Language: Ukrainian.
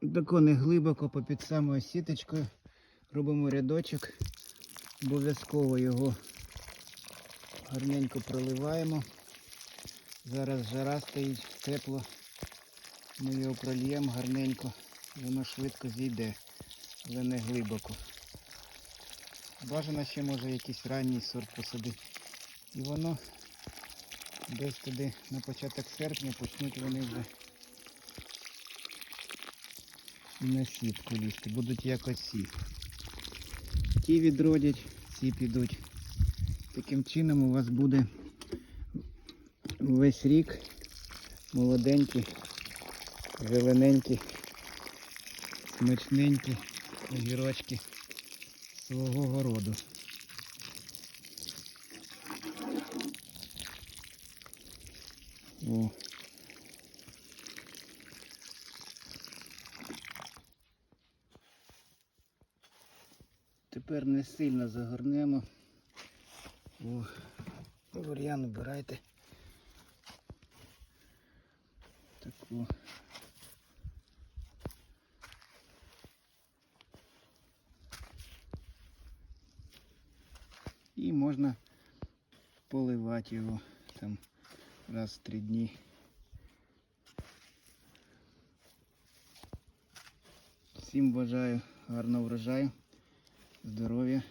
тако не глибоко попід самою сіточкою. Робимо рядочок. Обов'язково його гарненько проливаємо. Зараз жара стоїть, тепло. Ми його прольємо гарненько. Воно швидко зійде, але не глибоко. Бажано ще може якийсь ранній сорт посадити. І воно десь туди на початок серпня почнуть вони вже і на сітку лізти. Будуть як оці. Ті відродять, ці підуть. Таким чином у вас буде весь рік молоденькі, зелененькі, смачненькі огірочки свого городу. О. Тепер не сильно загорнемо. О, вар'ян обирайте. Таку. І можна поливати його там раз в три дні. Всім бажаю гарного врожаю, здоров'я